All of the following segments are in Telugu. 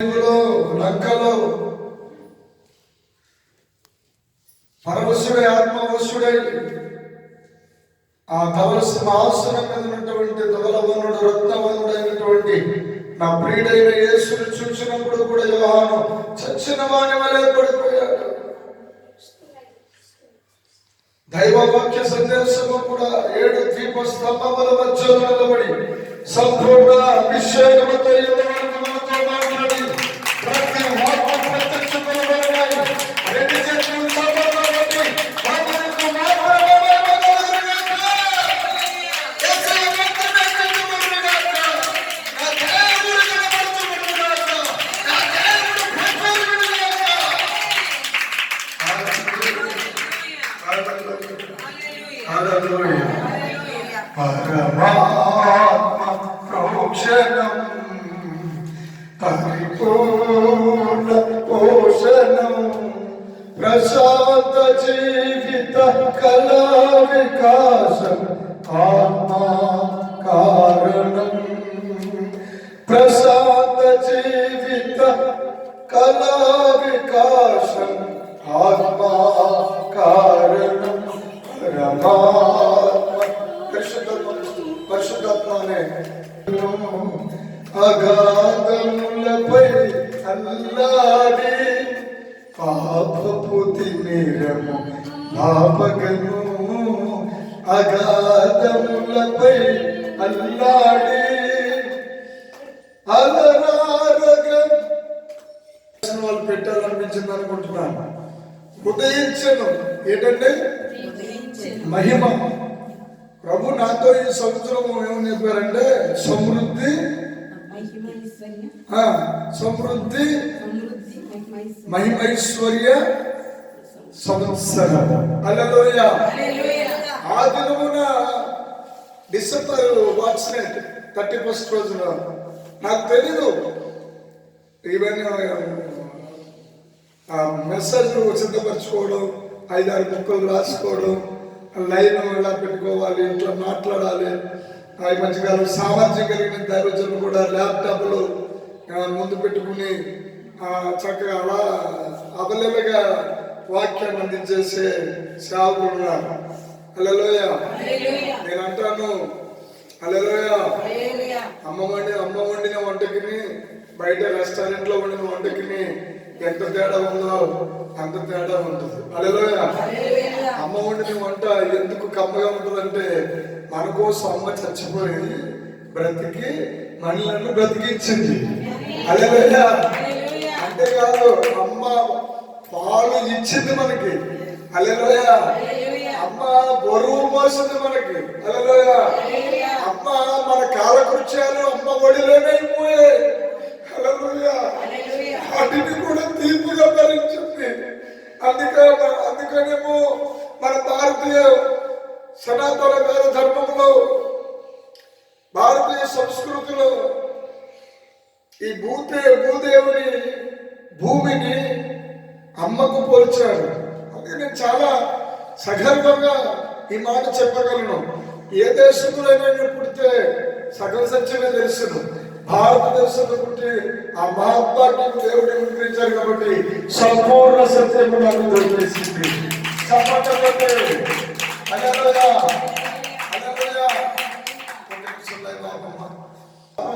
చెరువులో లంకలో పరవశుడై ఆత్మవశుడై. ఆ ధవల సింహాసనం మీద ఉన్నటువంటి ధవలవనుడు రత్నవనుడైనటువంటి నా ప్రియుడైన యేసును చూసినప్పుడు కూడా యోహాను చచ్చిన వాని వలె పడిపోయాడు. దైవవాక్య సందేశము కూడా ఏడు దీప స్తంభముల మధ్య నిలబడి సంపూర్ణ అభిషేకముతో uh, పాపగను అగాధములపై అల్లాడి వాళ్ళు పెట్టాలనిపించింది అనుకుంటున్నాను. ఉదయించను ఏంటంటే? మహిమ. ప్రభు నాతో ఈ సంవత్సరం ఏమని చెప్పారంటే సమృద్ధి. సమృద్ధి. మహిమైశ్వర్య. సంవత్సరం అలలోయ ఆ దినమున డిసెంబర్ వాట్స్నెట్ థర్టీ ఫస్ట్ రోజున. నాకు తెలీదు. ఈవెన్ ఆ మెసేజ్ సిద్ధపరచుకోవడం ఐదారు ముక్కలు రాసుకోవడం లైన్ ఎలా పెట్టుకోవాలి ఇట్లా మాట్లాడాలి. ఈ మధ్యకాలం సామర్థ్యం కలిగిన దైవజనులు కూడా ల్యాప్టాప్లు ముందు పెట్టుకుని చక్కగా అలా అవలేలుగా వాక్యాన్ని అందించేసే సేవకులు ఉన్నారు అలలోయ నేను అంటాను అలలోయ అమ్మ వండి అమ్మ వండిన వంటకిని బయట రెస్టారెంట్లో వండిన వంటకిని ఎంత తేడా ఉందో అంత తేడా ఉంటుంది. అలలోయ అమ్మ వండిన వంట ఎందుకు కమ్మగా ఉంటుందంటే మన కోసం అమ్మ చచ్చిపోయి బ్రతికి మనలను బ్రతికించింది. అలలోయ అంతేకాదు అమ్మ పాలు ఇచ్చింది మనకి. అలలోయ అమ్మ బరువు మోసింది మనకి. అలలోయ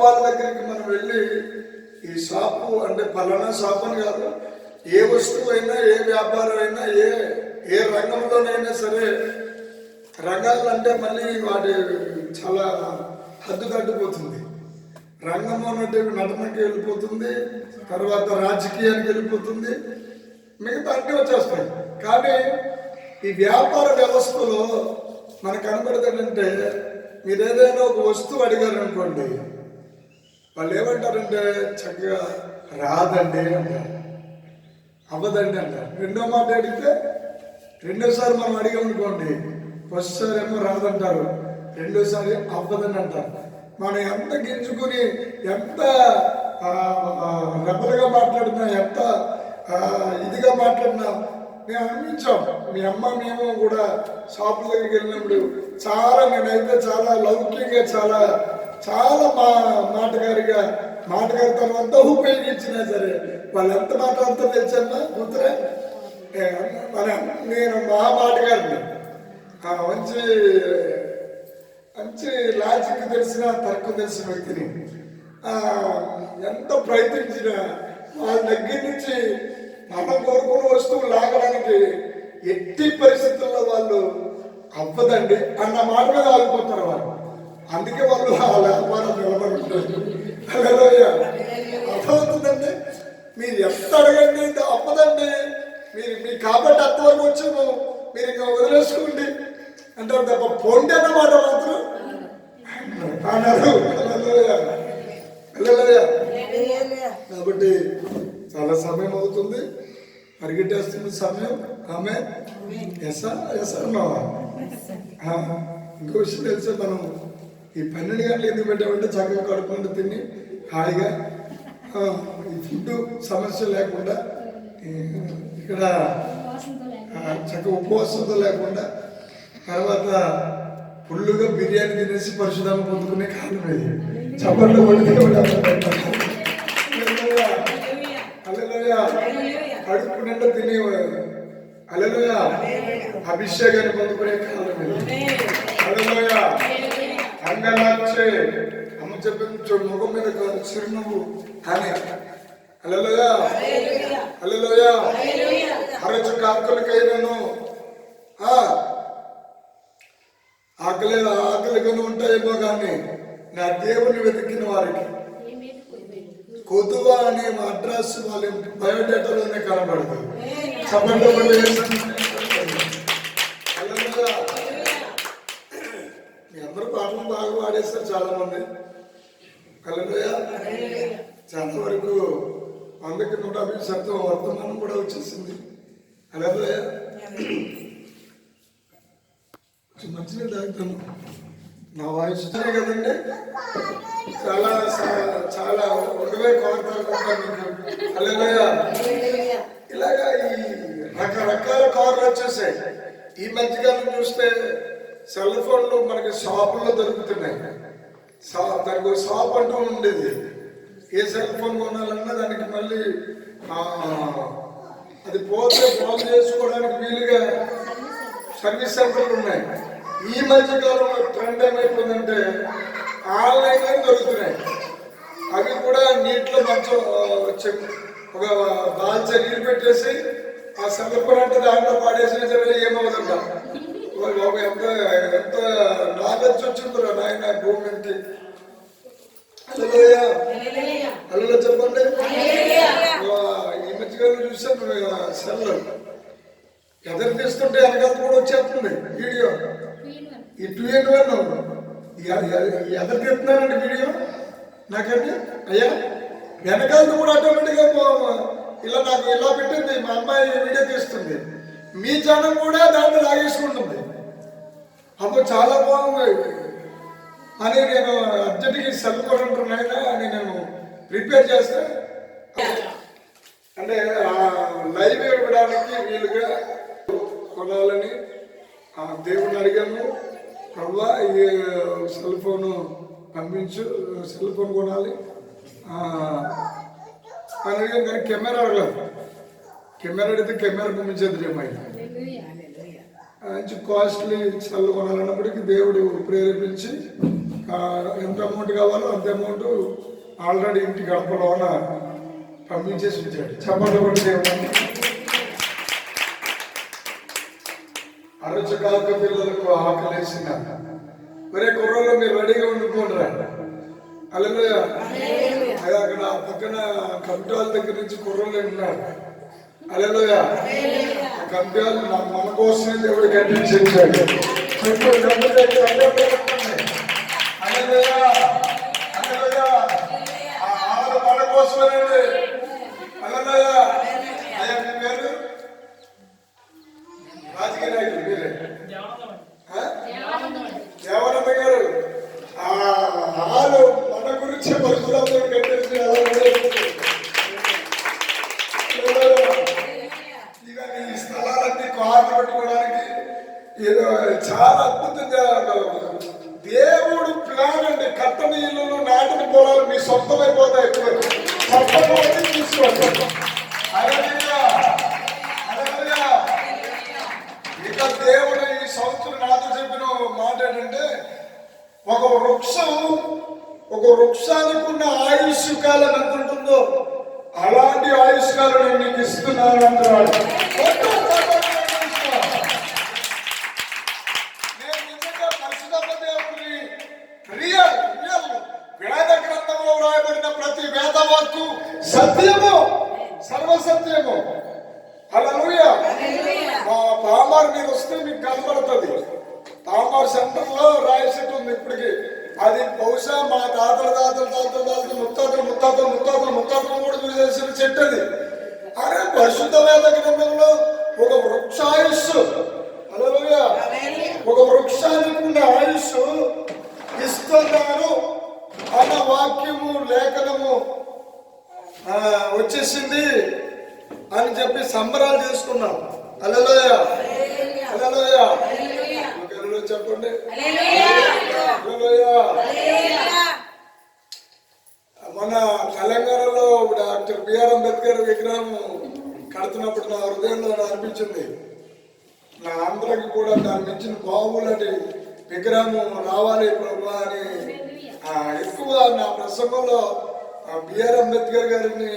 వాళ్ళ దగ్గరికి మనం వెళ్ళి ఈ షాపు అంటే పలానా షాపు అని కాదు ఏ వస్తువు అయినా ఏ వ్యాపారం అయినా ఏ ఏ రంగంలోనైనా సరే రంగాలు అంటే మళ్ళీ వాటి చాలా హద్దు దాటిపోతుంది రంగం అన్నట్టు నటనకి వెళ్ళిపోతుంది తర్వాత రాజకీయానికి వెళ్ళిపోతుంది మిగతా అన్నీ వచ్చేస్తాయి. కానీ ఈ వ్యాపార వ్యవస్థలో మనకు కనబడదంటే మీరు ఏదైనా ఒక వస్తువు అడిగారు అనుకోండి వాళ్ళు ఏమంటారంటే చక్కగా రాదండి అంటారు. అవ్వదండి అంటారు. రెండో మాట అడిగితే రెండోసారి మనం అడిగామనుకోండి ఫస్ట్ సారి ఏమో రాదంటారు రెండోసారి అవ్వదని అంటారు. మనం ఎంత గింజుకుని ఎంత రెబ్బలుగా మాట్లాడినా ఎంత ఇదిగా మాట్లాడినా మేము అనిపించాం మీ అమ్మ మేము కూడా షాపుల దగ్గరికి వెళ్ళినప్పుడు చాలా నేనైతే చాలా లౌకికంగా చాలా చాలా మా మాటగారిగా మాటగారితనం అంతా ఉపయోగించినా సరే వాళ్ళు ఎంత మాట్లాడుతూ తెలుసమ్మా కూతురే ఏ, మన నేను మా మాటగారిని. మంచి మంచి లాజిక్ తెలిసిన తర్కం తెలిసిన వ్యక్తిని. ఎంత ప్రయత్నించినా వాళ్ళ దగ్గర నుంచి మనం కోరుకున్న వస్తువులు లాగడానికి ఎట్టి పరిస్థితుల్లో వాళ్ళు అవ్వదండి అన్న మాట మీద ఆగిపోతారు వాళ్ళు. అందుకే వాళ్ళు ఆ వ్యాపారం నిలబడి ఉంటారు హల్లెలూయా. అర్థమవుతుందండి? మీరు ఎంత అడగండి అవ్వదండి. మీరు మీ కాబట్టి అంతవరకు వచ్చాము. మీరు ఇంకా వదిలేసుకోండి. అంటారు తప్ప పొండి అన్న మాట మాత్రం. అన్నారు. కాబట్టి చాలా సమయం అవుతుంది. పరిగెట్టేస్తుంది సమయం. ఆమె? ఎస్ ఎస్ అన్నావా? ఇంకో విషయం తెలిసే మనం? ఈ పన్నెండు గంటలు ఎందుకు పెట్టామంటే చక్కగా కడుపుకుంటూ తిని హాయిగా ఈ ఫుడ్ సమస్య లేకుండా ఇక్కడ ఆ, చక్కగా ఉపవాసంతో లేకుండా తర్వాత ఫుల్లుగా బిర్యానీ తినేసి పరిశుధాన్ని పొందుకునే కాలం ఇది. చప్పట్లు కొడితే కడుపు నిండా తినే అలలుయ అభిషేకాన్ని పొందుకునే కాలం ఇది. అలలుయ అంగనాచే అమ్మ చెప్పింది చూడు ముఖం మీద చిరునవ్వు అని అలలుయ అలలుయ అరచు కాకులకైనాను. ఆ. ఆకలి ఆకలిగానే ఉంటాయేమో కానీ నా దేవుని వెతికిన వారికి. కొద్దువ అనే మా అడ్రస్ వాళ్ళ బయోడేటాలోనే కనబడదు. చెప్పండి చాలా మంది. కలలోయ చాలా వరకు వందకి నూట యాభై శాతం వర్తమానం కూడా వచ్చేసింది. కలలోయ మంచిగా తాగుతాను. నా వాయిస్ కదండి? చాలా చాలా ఉండవే కోరుతారు మీకు. ఇలాగా ఈ రకరకాల కార్లు వచ్చేసాయి. ఈ మధ్యకాలం చూస్తే సెల్ ఫోన్లు మనకి షాపుల్లో దొరుకుతున్నాయి. షా- దానికి ఒక షాప్ అంటూ ఉండేది. ఏ సెల్ ఫోన్ కొనాలన్నా దానికి మళ్ళీ అది పోతే బాగు చేసుకోవడానికి వీలుగా సర్వీస్ సెంటర్లు ఉన్నాయి. ఈ మధ్య కాలంలో ట్రెండ్ ఏమైపోయిందంటే ఆన్లైన్లో దొరుకుతున్నాయి. అవి కూడా నీటిలో మంచం ఒక దాల్చా నీళ్ళు పెట్టేసి ఆ సెల్ ఫోన్ అంటే దాంట్లో పాడేసిన సరే ఏమవుతుంట ఒక ఎంత ఎంత నాలెడ్జ్ వచ్చిందో నాయన భూమి మీదకి హల్లెలూయా. హల్లెలూయా చెప్పండి. ఈ మధ్యకాలం చూసాను సెల్ ఎదురు తీస్తుంటే వెనకాల కూడా వచ్చేస్తుంది వీడియో. ఈ టూ ఎయిట్ వన్. ఎదురు తీస్తున్నానండి వీడియో? నాకండి అయ్యా వెనకాల కూడా ఆటోమేటిక్గా ఇలా నాకు ఇలా పెట్టింది మా అమ్మాయి వీడియో తీస్తుంది. మీ ఛానల్ కూడా దాన్ని లాగేసుకుంటుంది. అప్పుడు చాలా బాగుంది. అని నేను అర్జెంట్కి సెల్ కొనుంటున్నాయినా అని నేను ప్రిపేర్ చేస్తే అంటే ఆ లైవ్ ఇవ్వడానికి వీలుగా కొనాలని దేవుడిని అడిగాను అడిగాము. ప్రభా ఈ సెల్ ఫోన్ పంపించు సెల్ ఫోన్ కొనాలి. అని అడిగాను కానీ కెమెరా అడగలేదు. కెమెరా అడిగితే కెమెరా పంపించేది ఆయన మంచి కాస్ట్లీ సెల్ కొనాలన్నప్పటికీ దేవుడు ప్రేరేపించి ఎంత అమౌంట్ కావాలో అంత అమౌంట్ ఆల్రెడీ ఇంటి గడపలోన పంపించేసి ఉంచాడు. చెప్పండి ఒకటి దేవుడు అరచకాక పిల్లలకు ఆకలేసిన. ఒరే కుర్రలో మీరు రెడీగా ఉండిపోండిరా అల్లెలుయ. అది అక్కడ పక్కన కంటాల దగ్గర నుంచి కుర్రలు ఉన్నారు. అల్లెలుయ ఆ మన కోసమే దేవుడు కట్టించాడు చెప్పు, చెప్పు, చెప్పు, ఆదేశాలు నేను నీకు అలలోయ అలలోయ చెప్పండి. మన తెలంగాణలో డాక్టర్ బిఆర్ అంబేద్కర్ విగ్రహం కడుతున్నప్పుడు నా హృదయంలో అనిపించింది. నా ఆంధ్రకి కూడా దాని మించిన బాగులని విగ్రహం రావాలి ప్రభు అని. ఎక్కువ నా ప్రసంగంలో బిఆర్ అంబేద్కర్ గారిని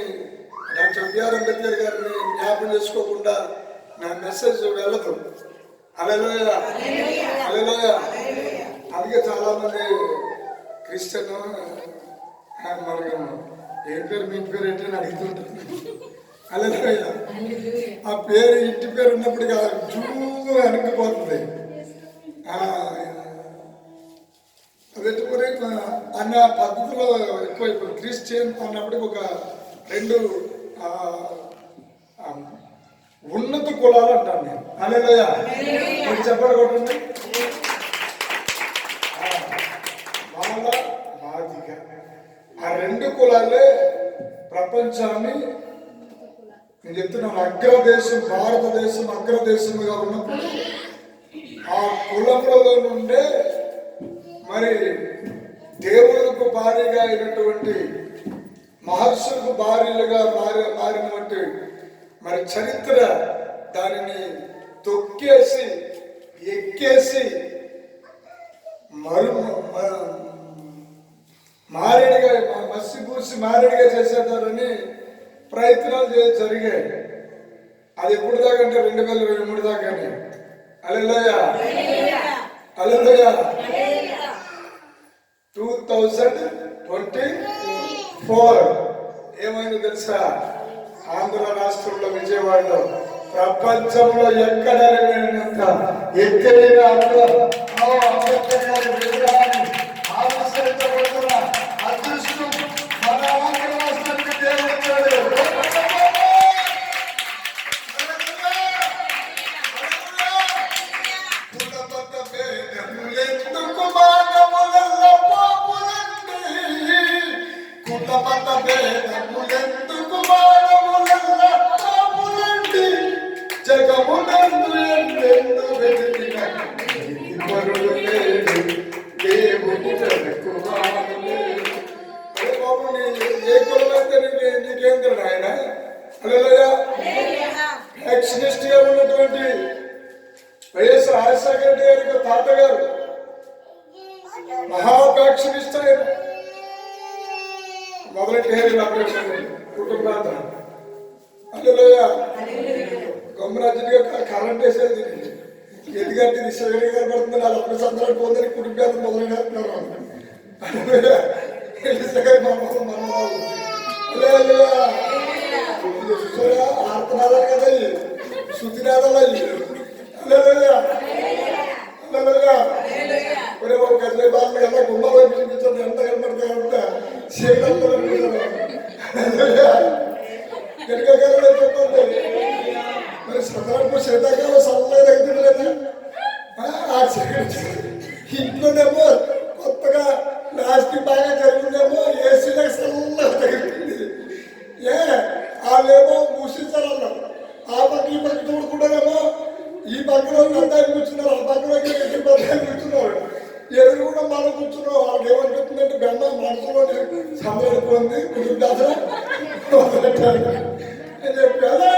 డాక్టర్ బిఆర్ అంబేద్కర్ గారిని జ్ఞాపం చేసుకోకుండా నా మెసేజ్ వెళ్ళదు అలలోయ అలలోయ అందుకే చాలా మంది క్రిస్టియన్ మరి ఏం పేరు మీ పేరు ఏంటి అని అడుగుతుంటారు. అలలోయ ఆ పేరు ఇంటి పేరు ఉన్నప్పుడు జూ వెనక్కిపోతుంది అదే మరి అన్న పద్ధతిలో ఎక్కువ ఇప్పుడు క్రిస్టియన్ అన్నప్పటికీ ఒక రెండు ఉన్నత కులాలు అంటాను నేను. అలలోయ మీరు చెప్పాలి కొట్టండి. మాల మాదిగ ఆ రెండు కులాలే ప్రపంచాన్ని నేను చెప్తున్నాను అగ్రదేశం భారతదేశం అగ్రదేశంగా ఉన్నప్పుడు ఆ కులములలో నుండే మరి దేవులకు భారీగా అయినటువంటి మహర్షులకు భార్యలుగా మారి మారినటువంటి మరి చరిత్ర దానిని తొక్కేసి ఎక్కేసి మరు మారేడిగా మారేడుగా మ- మసి పూసి మారేడుగా చేసేదారని ప్రయత్నాలు చే జరిగాయి. అది ఎప్పుడు దాకా అంటే రెండు వేల ఇరవై మూడు దాకానే అలెలోయ అలెలోయ టూ థౌజండ్ ట్వంటీ ఫోర్. ఏమైంది తెలుసా? ఆంధ్ర రాష్ట్రంలో విజయవాడలో ప్రపంచంలో ఎక్కడ ఎత్తైన అంబేద్కర్ గారి విగ్రహాన్ని ఎంత కనపడతా అంత శీలంలో వెనుక కలవడం చెప్పండి మరి సదరంపు శీతాకాలం సల్లగా తగ్గుతులేదా ఆ చీకటి ఇంట్లోనేమో కొత్తగా ప్లాస్టిక్ బాగా జరిగిందేమో ఏసీలో సల్లగా తగ్గుతుంది ఏ వాళ్ళేమో మూసించాలన్నారు ఆ పక్క ఈ పక్క చూడకుండానేమో ఈ పక్కలో అంతా కూర్చున్నారు ఆ పక్కలో ఎట్టి పక్కన కూర్చున్నారు ఎదురు కూడా మనం కూర్చున్నాం వాళ్ళకి ఏమనిపిస్తుందంటే బెండ మనసులో సంబడిపోయింది కుటుంబాసన అని చెప్పి అదే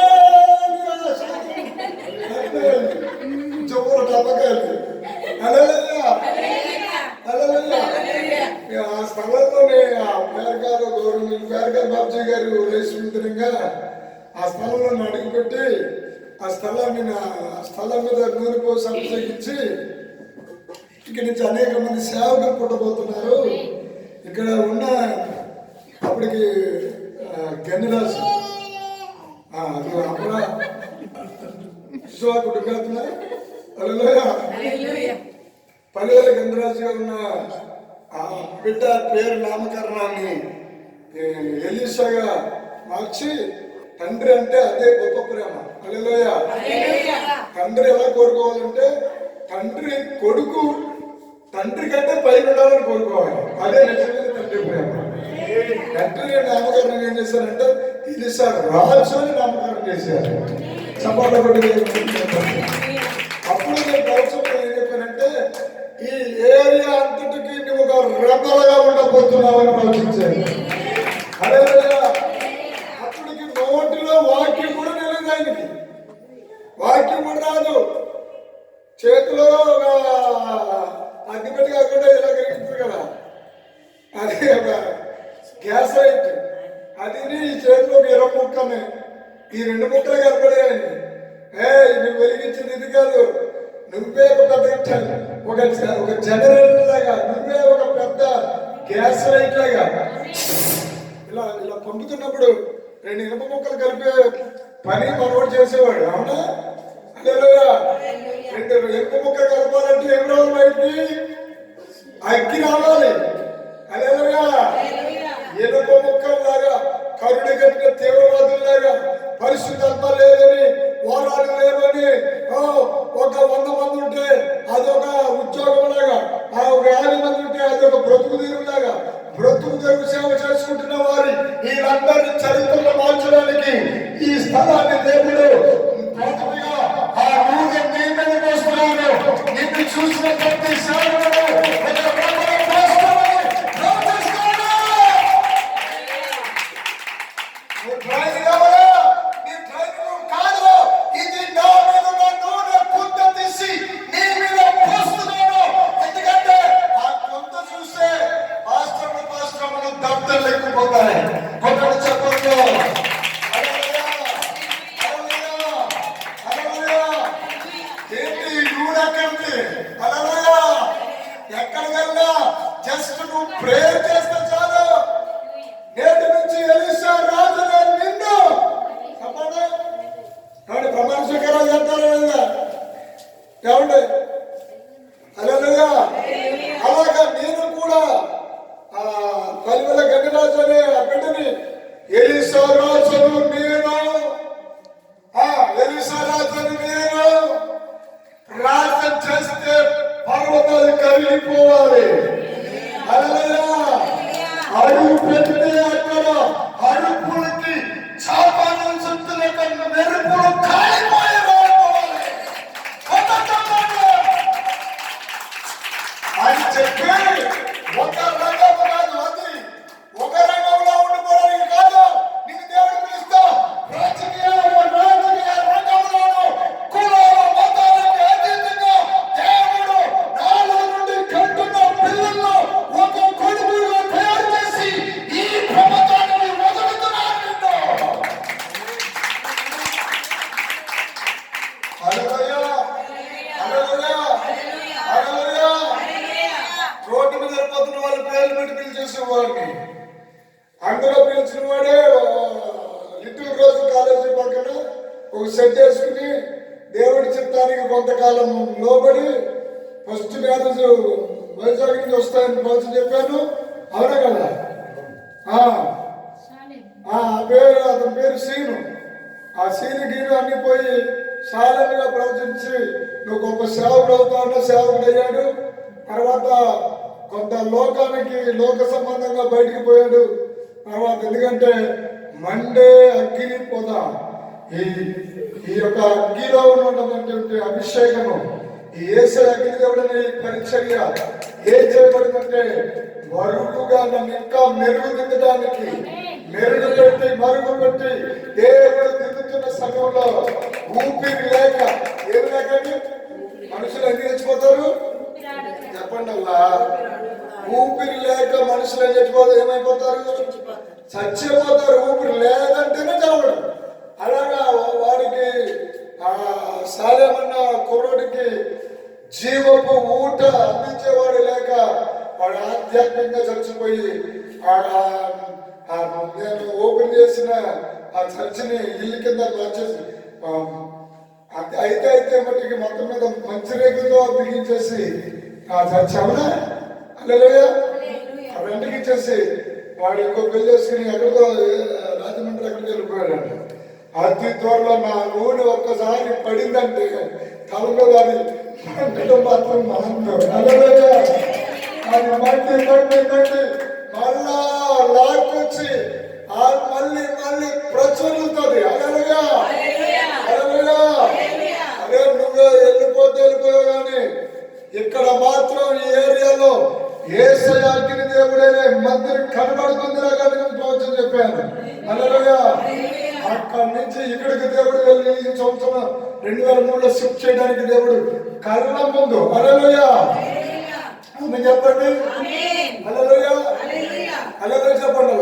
చెప్పుల టపకాయలు అలలయ్యా అలలయ్యా ఆ స్థలంలోనే ఆ పేరగారు గౌరవ పేరగారు బాబ్జీ గారు రేసుమిత్రంగా ఆ స్థలంలో నన్ను అడుగుపెట్టి ఆ స్థలాన్ని నా ఆ స్థలం మీద నూనె అభిషేకించి ఇక్కడి నుంచి అనేక మంది సేవకులు పుట్టబోతున్నారు. ఇక్కడ ఉన్న అప్పటికి గన్నిరాజు. అప్పుడు విశ్వాకుడు పల్లెల గంధరాజు గారు ఉన్న ఆ బిడ్డ పేరు నామకరణాన్ని ఏ, ఎలీషాగా మార్చి తండ్రి అంటే అదే గొప్ప ప్రేమ. అల్లెలోయ. తండ్రి ఎలా కోరుకోవాలంటే తండ్రి కొడుకు తండ్రి కంటే పైన ఉండాలని కోరుకోవాలి. అదే నిజమైన తండ్రి ప్రేమ తండ్రి నామకరణం ఏం చేశారంటే ఇది సార్ రాజు అని నామకరణం చేశారు. సపోర్ట్ కొట్టి అప్పుడు నేను ప్రవచనంలో ఏం చెప్పానంటే ఈ ఏరియా అంతటికి నువ్వు ఒక రెబలుగా ఉండబోతున్నావు అని ప్రవచించాను అదే అప్పటికి నోటిలో వాక్యం కూడా నిలదు ఆయనకి. వాక్యం కూడా రాదు. చేతిలో ఒక అగ్గిపెట్టి కాకుండా ఇలా కలిగిస్తారు కదా. అదే ఒక గ్యాస్ లైట్. అది ఈ చేతిలో ఒక ఇరవై ముక్కని. ఈ రెండు ముక్కలు కనపడేయండి. ఏ నువ్వు వెలిగించింది ఇది కాదు. నువ్వే ఒక పెద్ద ఒక ఒక జనరేటర్ లాగా. నువ్వే ఒక పెద్ద గ్యాస్ లైట్ లాగా. ఇలా ఇలా పంపుతున్నప్పుడు రెండు ఇనుప ముక్కలు కలిపే పని మనోడు చేసేవాడు. అవునా? రెండు ఇనుప ముక్క కలపాలంటే ఏం రావాలి బయటికి? అగ్గి రావాలి. అదేలాగా ఇనుప ముక్కల్లాగా కరుణ కట్టిన తీవ్రవాదుల్లాగా పరిశుద్ధత లేదని వారాలు లేవని ఒక వంద మంది ఉంటే అదొక ఉద్యోగం లాగా ఆ ఒక యాభై మంది ఉంటే అదొక బ్రతుకు తీరులాగా బ్రతుకు తెరువు సేవ చేసుకుంటున్న వారి వీళ్ళందరినీ చరిత్రలో మార్చడానికి ఈ స్థలాన్ని దేవుడు ప్రథమగా ఆ నూనె నీ మీద పోస్తున్నాను నిన్ను చూసిన ప్రతి రాజు అనే ఆ బిడ్డని ఎలిసా రాజు మండే అగ్ని పొద? ఈ ఈ యొక్క అగ్గిలో ఉన్నటువంటి అభిషేకము ఈ ఏసే అగ్ని దేవుడిని పరిచర్య ఏం చేయబడిందంటే మరుగుగా నన్ను ఇంకా మెరుగుదిద్దడానికి మెరుగు పెట్టి మరుగు పెట్టి దేవుడు దిద్దుతున్న సమయంలో ఊపిరి లేక ఏమి లేకండి? మనుషులు ఎన్ని చచ్చిపోతారు? చెప్పండి అల్లా ఊపిరి లేక మనుషులు ఏం చచ్చిపోతారు ఏమైపోతారు? చచ్చిపోతారు ఊపిరి లేదంటేనే చదవడం. అలాగా వాడికి సాధ్యమన్న కుర్రుడికి జీవపు ఊట అందించేవాడు లేక వాడు ఆధ్యాత్మికంగా చచ్చిపోయి నేను ఓపెన్ చేసిన ఆ చర్చిని ఇల్లు కింద వచ్చేసి అయితే అయితే మట్టికి మొత్తం మీద మంచి రేగులతో బిగించేసి ఆ చర్చ్ అవునా? అల్లెలుగా రెండుకి ఇచ్చేసి వాడు ఇంకో పెళ్ళి వేసుకుని ఎక్కడికో రాజమండ్రి ఎక్కడికి వెళ్ళిపోయాడంట. అతి త్వరలో నా నూనె ఒక్కసారి పడిందంటే తల మీద అది మంటడం మాత్రం అల్లెలుయా! అది మండి మండి మండి మళ్ళా లాక్కొచ్చి ఆ మళ్ళీ మళ్ళీ ప్రచురుతుంది అలలుగా అలలుగా అదే నువ్వు వెళ్ళిపోతే వెళ్ళిపోయావు కానీ ఇక్కడ మాత్రం ఈ ఏరియాలో ఏసయాగ్ని దేవుడైన మందిరం కనబడుతుందిరా కానీ ప్రవచనం చెప్పాను. అలలుగా అక్కడి నుంచి ఇక్కడికి దేవుడు వెళ్ళి ఈ సంవత్సరం రెండు వేల మూడులో షిఫ్ట్ చేయడానికి దేవుడు కళ్ళ ముందు అలలుగా అని చెప్పండి. హల్లెలూయా. హల్లెలూయా చెప్పండి.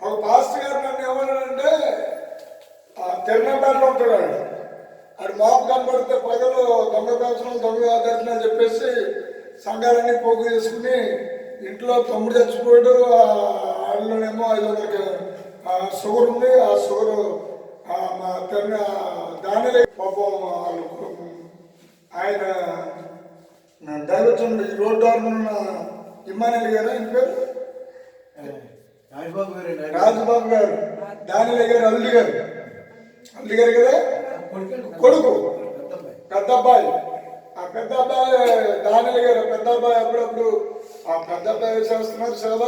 ఒక పాస్టర్ గారు నన్ను ఏమన్నాడంటే ఆ ఉంటాడు ఆడు మాపు కనబడితే పగలు దొంగ దర్శనం దొంగ దర్శనం చెప్పేసి సంఘాలన్నీ పోగు చేసుకుని ఇంట్లో తమ్ముడు చచ్చిపోయాడు. ఆడలోనేమో ఐదు ఆ షుగర్ ఉంది. ఆ షుగర్ మా తిన్న దానిలో పాపం వాళ్ళు ఆయన దైవచంద్రుడు ఈ రోడ్డు ఉన్న ఇమ్మానేలు గారు? ఆయన పేరు? రాజబాబు గారు రాజబాబు గారు. దానిల గారు అల్లి గారు. అల్లి గారు కదా? కొడుకు. పెద్ద అబ్బాయి ఆ పెద్ద అబ్బాయి దానిలు గారు పెద్ద అబ్బాయి అప్పుడప్పుడు ఆ పెద్ద అబ్బాయి చేస్తున్నారు సేవ?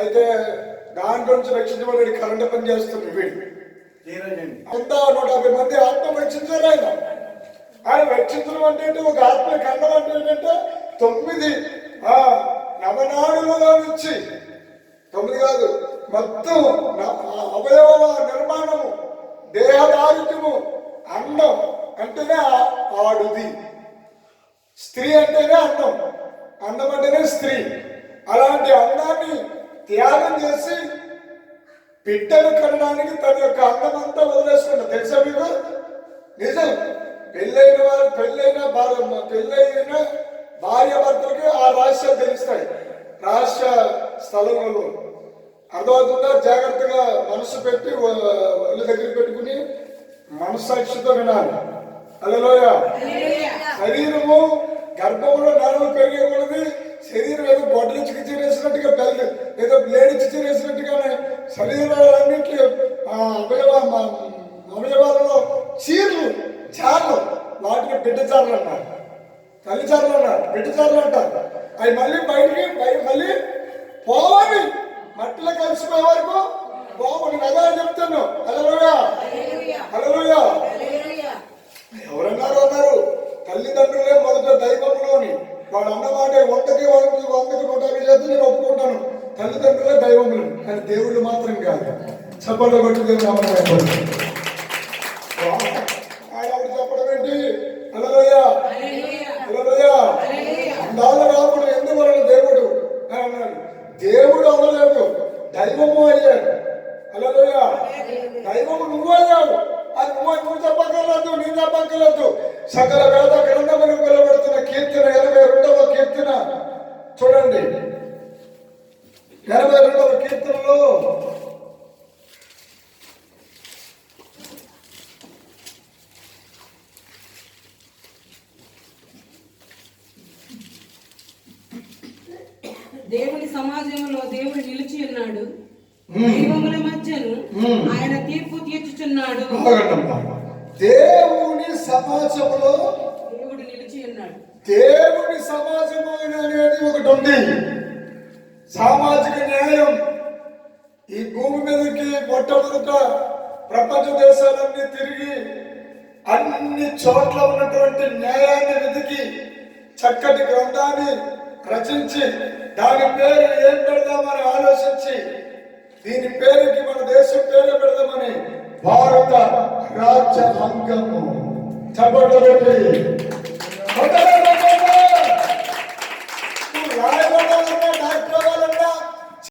అయితే దాంట్లో నుంచి రక్షించబడి కరెంట్ పని చేస్తుంది వీడు. అంతా నూట యాభై మంది ఆత్మ రక్షించారు ఆయన. ఆయన రక్షించడం అంటే ఏంటి? ఒక ఆత్మ కన్నం అంటే ఏంటంటే తొమ్మిది ఆ నవనాడులలో నుంచి. తొమ్మిది కాదు మొత్తం ఆ అవయవ నిర్మాణము దేహదారిత్యము అన్నం అంటేనే ఆ- ఆడుది. స్త్రీ అంటేనే అన్నం అన్నం అంటేనే స్త్రీ. అలాంటి అన్నాన్ని త్యాగం చేసి బిడ్డను కనడానికి తన యొక్క అందమంతా వదిలేసుకుంటా తెలుసా మీకు? నిజం. పెళ్ళైన వారు పెళ్ళైన భార్య పెళ్ళైన భార్య భర్తలకి ఆ రహస్యాలు తెలుస్తాయి. రహస్య స్థలంలో. అర్థమవుతుందా? జాగ్రత్తగా మనసు పెట్టి ఒళ్ళు దగ్గర పెట్టుకుని మనస్సాక్షితో వినాలి. అలలోయ శరీరము గర్భంలో నరలు పెరిగకూడదు శరీరం ఏదో చికిత్స చేసినట్టుగా బెల్ట్ ఏదో బ్లేడ్ చికిత్స చేసినట్టుగానే శరీరాలన్నింటి ఆ, అవయవ అవయవాలలో చీర్లు చార్లు వాటిని బిడ్డ చార్లు అన్నారు. తల్లి చార్లు అన్నారు. బిడ్డ చార్లు అంటారు. అవి మళ్ళీ బయటికి బయ- మళ్ళీ పోవాలి. మట్టిలో కలిసిపోయే వరకు పోవాలి నేను అదే చెప్తాను అలలుయా అలలుయా ఎవరన్నారు అన్నారు? తల్లిదండ్రులే మొదట దైవములోని. వాడు అన్నమాట వందకి వందకి వందకి నూట యాభై చేస్తే నేను ఒప్పుకుంటాను. తల్లిదండ్రులే దైవములు కానీ దేవుళ్ళు మాత్రం కాదు. చప్పట్లు కొట్టి దేవుడు నామమున మహిమపరచు. ఆయన ఆవిడ చెప్పడం ఏంటి అలలోయ అలలోయ అందాల రాముడు ఎందువలన దేవుడు అని అన్నాడు దేవుడు అవ్వలేదు దైవము అయ్యాడు అలలోయ దైవము నువ్వు అయ్యావు అది నువ్వు నువ్వు చెప్పక్కర్లేదు నేను చెప్పక్కర్లేదు సకల వేద గ్రంథములు వెలువడుతున్న కీర్తన ఎనభై రెండవ కీర్తన చూడండి ఎనభై రెండవ కీర్తనలో దేవుని సమాజంలో దేవుడు నిలిచి ఉన్నాడు. దైవముల మధ్యను. ఆయన తీర్పు తీర్చుచున్నాడు. దేవుని సమాజంలో దేవుడు నిలిచి ఉన్నాడు దేవుని సమాజము అనేది ఒకటి ఉంది సామాజిక న్యాయం ఈ భూమి మీదకి మొట్టమొదట ప్రపంచ దేశాలన్నీ తిరిగి అన్ని చోట్ల ఉన్నటువంటి న్యాయాన్ని వెతికి చక్కటి గ్రంథాన్ని రచించి దాని పేరు ఏం పెడదామని ఆలోచించి దీని పేరుకి మన దేశం పేరు పెడదామని భారత రాజ్యాంగము చెప్పండి రాయబడాలన్నా డాక్టర్